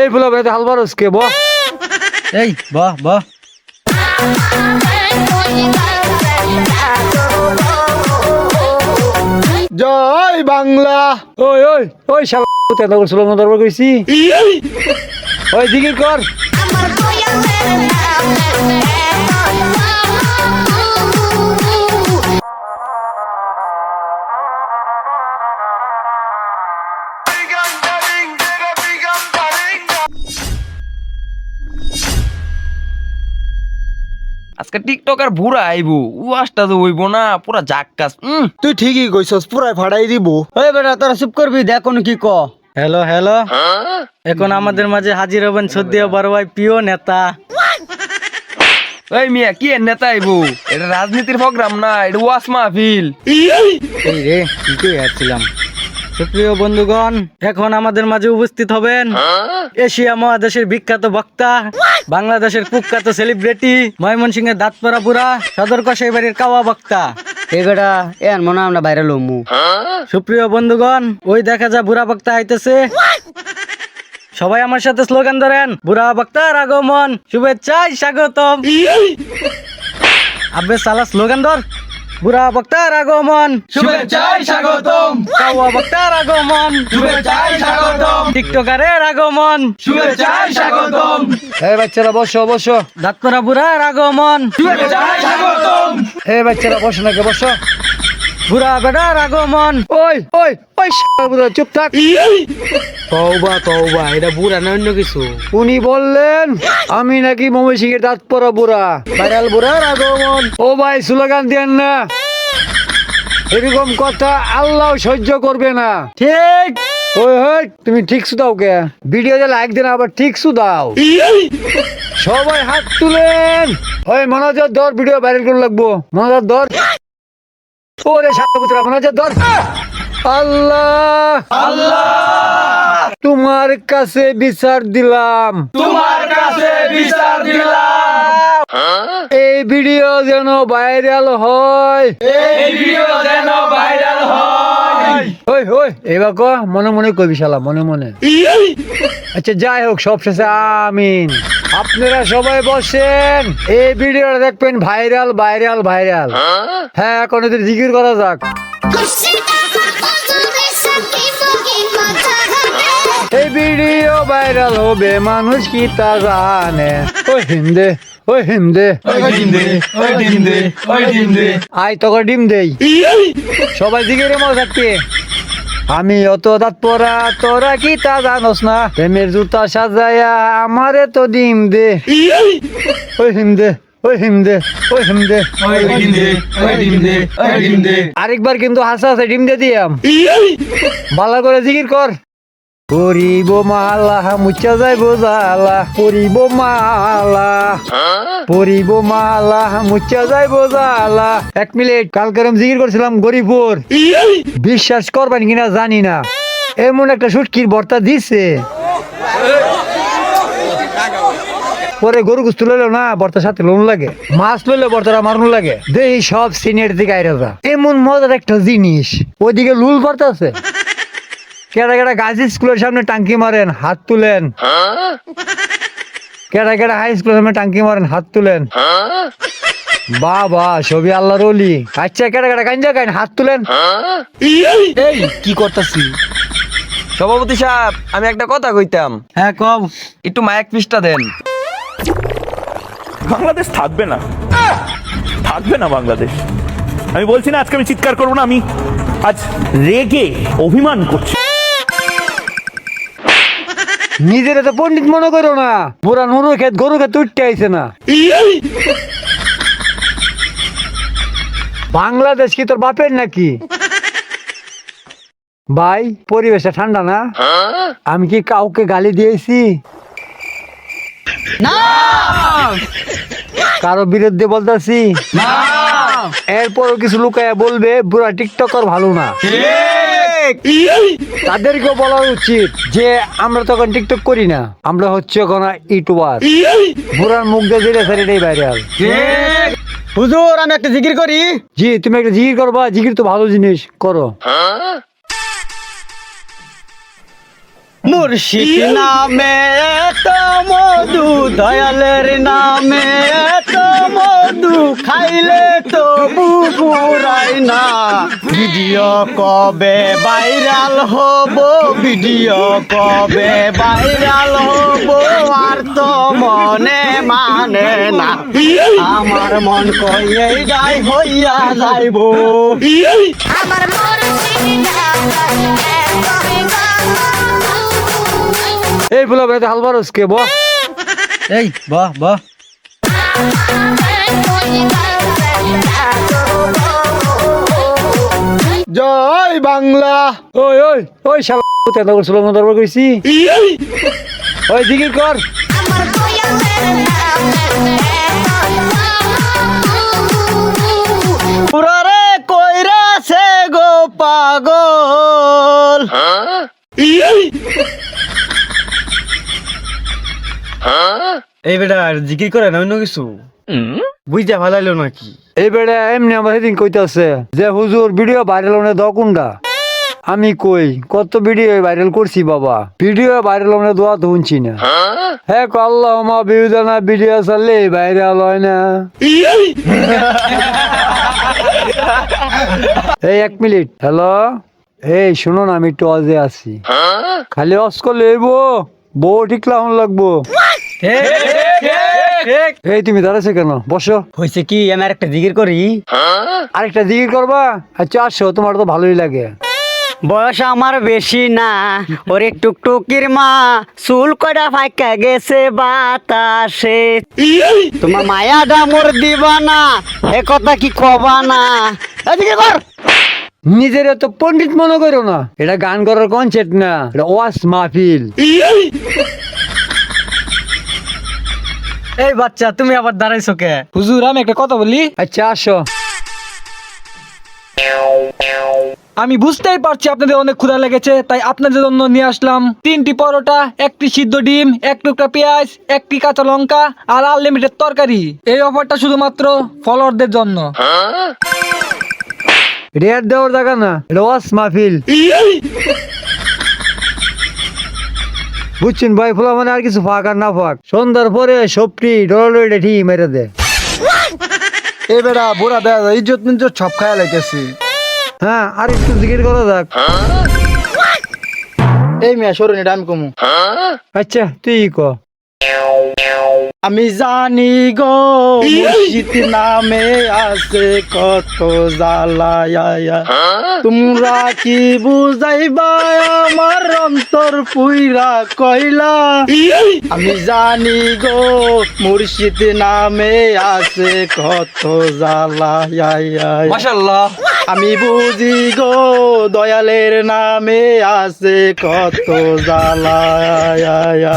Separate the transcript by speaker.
Speaker 1: এই বলে হাল হালবার কে ব।
Speaker 2: এই বাহ বাহ
Speaker 1: জয় বাংলা। ওই ওই ওই শালা তেনা করছিল না দরবার কইছি ওই জিগির কর।
Speaker 3: আজকে টিকটকার বুড়া আইবো উয়াসটা তো হইব না পুরা জাক্কাস উম।
Speaker 1: তুই ঠিকই কইছস পুরাই ফাড়াই দিব।
Speaker 2: ওই বেটা তোরা চুপ করবি দেখ কি ক। Hello hello. এখন আমাদের মাঝে হাজির হবেন সদ্য বড় ভাই প্রিয় নেতা।
Speaker 3: ওই মিয়া কি নেতা আইবো? এটা রাজনীতির প্রোগ্রাম না এটা ওয়াস মাহফিল।
Speaker 2: এই রে কি আসছিলাম সুপ্রিয় বন্ধুগণ এখন আমাদের মাঝে উপস্থিত হবেন এশিয়া মহাদেশের বিখ্যাত বক্তা বাংলাদেশের কুখ্যাত সেলিব্রিটি ময়মনসিংহের দাঁতপরা বুড়া সদর কষাই বাড়ির কাওয়া বক্তা। এই বেটা এন মনে আমরা বাইরে লমু। সুপ্রিয় বন্ধুগণ ওই দেখা যায় বুড়া বক্তা আইতেছে। সবাই আমার সাথে স্লোগান ধরেন বুড়া বক্তার আগমন শুভেচ্ছায় স্বাগতম। আবে সালা স্লোগান ধর। বুড়া বক্তার আগমন।
Speaker 3: শুভেচ্ছায় স্বাগতম।
Speaker 2: কাওয়া বক্তার আগমন।
Speaker 3: শুভেচ্ছায় স্বাগতম।
Speaker 2: টিকটকারের আগমন।
Speaker 3: শুভেচ্ছায় স্বাগতম।
Speaker 1: হে বাচ্চারা বসো বসো।
Speaker 2: দাঁতপরা বুড়ার আগমন।
Speaker 3: শুভেচ্ছায় স্বাগতম।
Speaker 1: হে বাচ্চারা বসো নাকি বসো।
Speaker 2: বুড়া বেড়ার আগমন।
Speaker 1: ওই ওই ওই বুড়া চুপ থাক। তওবা তওবা এটা বুড়া না অন্য কিছু? উনি বললেন আমি নাকি মমি সিং এর দাঁত পরা বুড়া। ভাইরাল বুড়ার আগমন। ও ভাই স্লোগান দেন না। এরকম কথা আল্লাহ সহ্য করবে না।
Speaker 2: ঠিক।
Speaker 1: ওই ওই তুমি ঠিকসু দাও কে? ভিডিওতে লাইক দেন আবার ঠিকসু দাও সবাই হাত তুলেন। ওই মনোজার ধর ভিডিও ভাইরাল করে লাগবো। মনোজার ধর ওরে সাপুত্র আপনার যে ধর আল্লাহ। আল্লাহ। তোমার কাছে বিচার দিলাম।
Speaker 3: তোমার কাছে বিচার দিলাম।
Speaker 1: এই ভিডিও যেন ভাইরাল হয়।
Speaker 3: এই ভিডিও যেন ভাইরাল হয়
Speaker 1: এবার ক মনে মনে কবি শালা মনে মনে। আচ্ছা যাই হোক সব শেষে আমিন। আপনারা সবাই বসেন। এই ভিডিওটা দেখবেন ভাইরাল ভাইরাল ভাইরাল। হ্যাঁ? এখন এদের জিকির করা যাক। এই ভিডিও ভাইরাল হবে মানুষ কি তা জানে। ওই হিন্দে ওই হিন্দে।
Speaker 3: ডিম দে ওই ডিম দে ওই ডিম দে
Speaker 1: আয় তোকে ডিম দেই। সবাই জিগিরে মজা থাকতে আমি অত দাঁত পরা তোরা কি তা জানোস না? প্রেমের জুতা সাজায়া আমারে তো ডিম দে। ওই হিম দে ওই হিম দে ওই হিম দে।
Speaker 3: দে দে দে।
Speaker 1: আরেকবার কিন্তু হাসা আছে ডিম দিয়ে দিয়াম। ভালো করে জিকির কর। পরিব মালা মুচা যাইব জালা পরিব মালা। পরিব মালা মুচা যাইব জালা এক মিনিট, কালকে আমি জিকির করছিলাম গরিপুর বিশ্বাস করবেন কিনা জানি না। এমন একটা সুটকির ভর্তা দিছে। পরে গরু গুস্ত লইলো না, বর্তার সাথে লোন লাগে। মাছ লইলে, বর্তারা মারুন লাগে। দেহি সব সিনিয়র দিকে আইরা যা। এমন মজার একটা জিনিস। ওইদিকে লুল ভর্তা আছে। কেডা কেডা গাজী স্কুলের সামনে টাঙ্কি মারেন হাত তুলেন। কেডা কেডা হাই স্কুলের সামনে টাঙ্কি মারেন হাত তুলেন। বাবা ছবি আল্লাহর অলি আচ্ছা কেডা কেডা গাঞ্জা গাইন হাত তুলেন।
Speaker 2: এই কি করতেছি?
Speaker 3: সভাপতি সাহেব আমি একটা কথা কইতাম।
Speaker 2: হ্যাঁ কব
Speaker 3: একটু মাইক পিসটা দেন।
Speaker 4: বাংলাদেশ থাকবে না। থাকবে না বাংলাদেশ। আমি বলছি না আজকে আমি চিৎকার করব না আমি আজ রেগে অভিমান করছি।
Speaker 1: নিজের তো পণ্ডিত মনে করো না। পুরা নুরু খেত গরু খেত উঠতে আইছে না। বাংলাদেশ কি তোর বাপের নাকি? ভাই পরিবেশটা ঠান্ডা না? আমি কি কাউকে গালি দিয়েছি? কারও বিরুদ্ধে বলতেছি? এরপরও কিছু লুকায়া বলবে বুড়া টিকটকর ভালো না। তাদেরকেও বলা উচিত যে আমরা তখন টিকটক করি না। আমরা হচ্ছে এখন ইউটিউবার বুড়ার মুখ দিয়ে যেটা স্যার এটাই ভাইরাল
Speaker 2: হুজুর আমি একটা জিকির করি।
Speaker 1: জি তুমি একটা জিকির করবা। জিকির তো ভালো জিনিস করো।
Speaker 2: মুর্শিদ নামে এত মধু দয়ালের নামে এত মধু খাইলে তো বুকুরাই না ভিডিও কবে ভাইরাল হব? ভিডিও কবে ভাইরাল হব? আর তো মনে মানে না। আমার মন কয়ে যাই হইয়া যাইব।
Speaker 5: আমার মুর্শিদা
Speaker 1: এই ফুলা বেড়াতে হালবার কে ব
Speaker 2: এই বাহ বাহ। জয় বাংলা।
Speaker 1: ওই ওই ওই শালা করে সুলঙ্গ দরবার কইছি ওই জিকির কর।
Speaker 2: গো পাগল। এই বেটা জিকির করে না অন্য কিছু? বুঝতে ভালাইলো নাকি?
Speaker 1: এই বেড়ে এমনি আমার সেদিন কইতাছে যে হুজুর ভিডিও ভাইরাল হনে দাও কোনটা? আমি কই কত ভিডিও ভাইরাল করছি বাবা? ভিডিও ভাইরাল হনে দোয়া তো শুনছি না। হ্যাঁ? আল্লাহ মা বিউদানা ভিডিও চাললে ভাইরাল হয় না। এই এক মিনিট। হ্যালো এই শুনো না আমি একটু অজে আছি। খালি অস করলে বউ ঠিক লাউন লাগবো। এই তুমি দাঁড়াছো কেন? বসো।
Speaker 2: হয়েছে কি আমি আর একটা জিকির করি?
Speaker 1: আরেকটা জিকির করবা? আচ্ছা আসো তোমার তো ভালোই লাগে।
Speaker 2: বয়স আমার বেশি না ওরে টুকটুকির মা চুল কয়টা ফাঁকা গেছে বাতাসে। তোমার মায়া ডামর দিবা না এ কথা কি কবা না? এদিকে কর।
Speaker 1: নিজের তো পণ্ডিত মনে করো না। এটা গান করার কনসেপ্ট না এটা ওয়াস মাহফিল।
Speaker 2: এই বাচ্চা তুমি আবার দাঁড়াইছো কে?
Speaker 6: হুজুর আমি একটা কথা বলি।
Speaker 1: আচ্ছা আসো।
Speaker 6: আমি বুঝতেই পারছি আপনাদের অনেক ক্ষুধা লেগেছে তাই আপনাদের জন্য নিয়ে আসলাম তিনটি পরোটা একটি সিদ্ধ ডিম এক টুকরা পেঁয়াজ একটি কাঁচা লঙ্কা আর আনলিমিটেড তরকারি। এই অফারটা শুধুমাত্র ফলোয়ারদের জন্য।
Speaker 1: রেয়ার দেওয়ার জায়গা না ওয়াস মাহফিল। বুঝছেন ভাই ফুলা মানে আর কিছু ফাঁক আর না ফাঁক। সন্ধ্যার পরে সবটি ডলার ঠিক মেরে দে
Speaker 2: এই বেটা বুড়া বেড়া ইজ্জত মিজ্জত সব খায়া লাইতেছি।
Speaker 1: হ্যাঁ আর একটু জিকির করা যাক।
Speaker 2: এই মেয়ে সরুন এটা আমি কমু।
Speaker 1: আচ্ছা তুই ক।
Speaker 2: আমি জানি গো মুর্শিদ নামে আছে কত জ্বালায়া। তোমরা কি বুঝাইবা আমার পুইরা কইলা আমি জানি গো মুর্শিদ নামে আছে কত জ্বালায়া
Speaker 3: মাশাল্লাহ
Speaker 2: আমি বুঝি গো দয়ালের নামে আছে কত জ্বালায়া